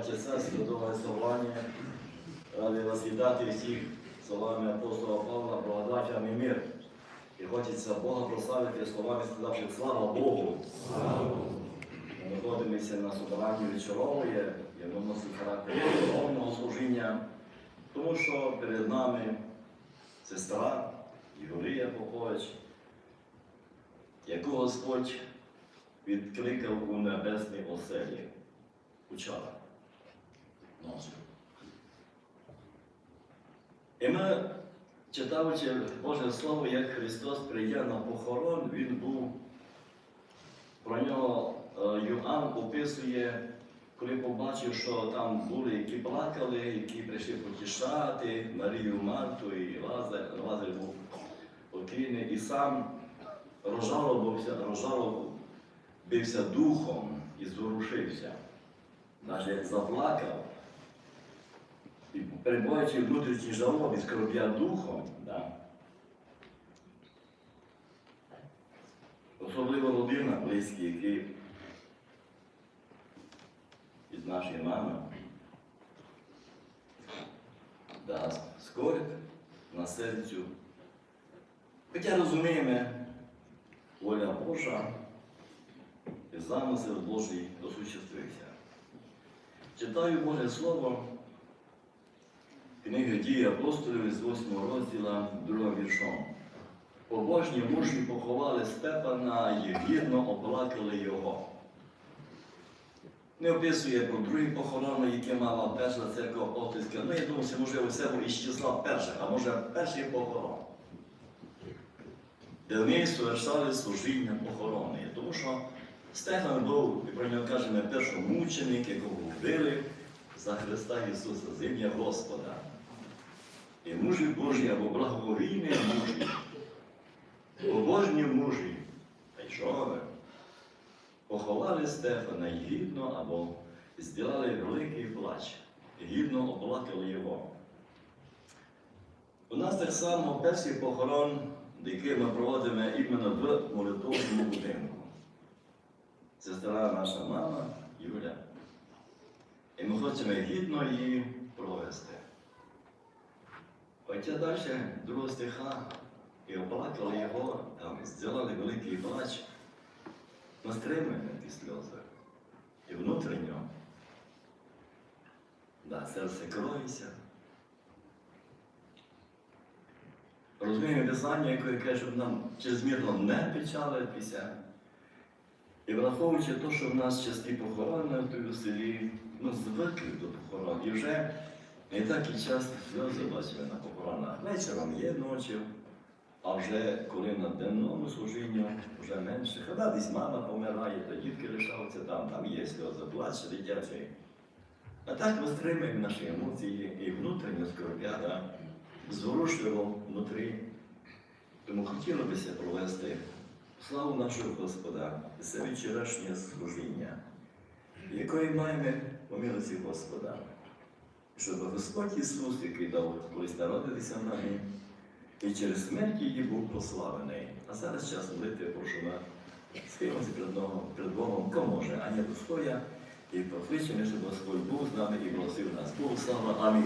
Браті сестри, дороге собрання, радий вас вітати всіх словами апостола Павла, благодать вам і мир. І хочеться Бога прославити словами, сказавши слава Богу. Ми знаходимося на собранні вечорової, яке носить характер духовного служіння, тому що перед нами сестра Юлія Попович, яку Господь відкликав у небесній оселі учора ночі. І ми, читаючи Боже Слово, як Христос прийде на похорон, Він був, про нього е, Йоанн описує, коли побачив, що там були, які плакали, які прийшли потішати, Марію Марту і Лазар, Лазар був покійний, і сам розжалобився, розжалобився духом і зворушився. Навіть заплакав, перебуваючи в внутрішній жалобі, скорбя духом, да? особливо родина, близькі, які від нашої мами, да, скорбь на серцю. Хоча розуміємо, воля Божа і замисел Божий осуществився. Читаю Боже Слово, книги дії апостолів з 8 розділа 2 віршом. Побожні мужі поховали Степана і гідно оплакали його. Не описує про другі похорони, які мала перша церква апостольська. Ну, я думаю, що можливо це із числа перших, а може перший похорон. Де вони совершали служіння похорони. Тому що Стефан був, і про нього кажемо, першомученик, якого вбили за Христа Ісуса, з ім'я Господа. І мужі Божі або благовійні мужі, побожні мужі, та поховали Стефана гідно або зділали великий плач, гідно оплакали його. У нас так само перший похорон, який ми проводимо іменно в молитовному будинку. Сестра наша мама Юля. І ми хочемо гідно її провести. Хоча далі другого стиха і оплакали його, там, зробили великий плач, ми стримуємо ті сльози. І внутрішньо, да, серце кроється. Розуміємо Писання, яке каже, щоб нам чрезмірно не печалитися. І враховуючи те, що в нас часті похорони в селі, ну, звикли до похорон. І вже не так і часто бачили на похоронах. Вечором є ночі, а вже коли на денному служінні вже менше. Коли десь мама помирає, то дітки лишаються там, там є сльози, плач дитячий. А так ми стримуємо наші емоції і внутрішньо скорбя, да, зворушливо внутрі. Тому хотілося провести славу нашого Господа, це вчорашнє служіння, якої маємо по милості Господа, щоб Господь Ісус, який дав колись народитися в нами, і через смерть її був прославлений. А зараз час молити, прошу на схилимося перед Богом, кому може, а не достоя, і покличемо, щоб Господь був з нами і просив нас. Богу слава. Амінь.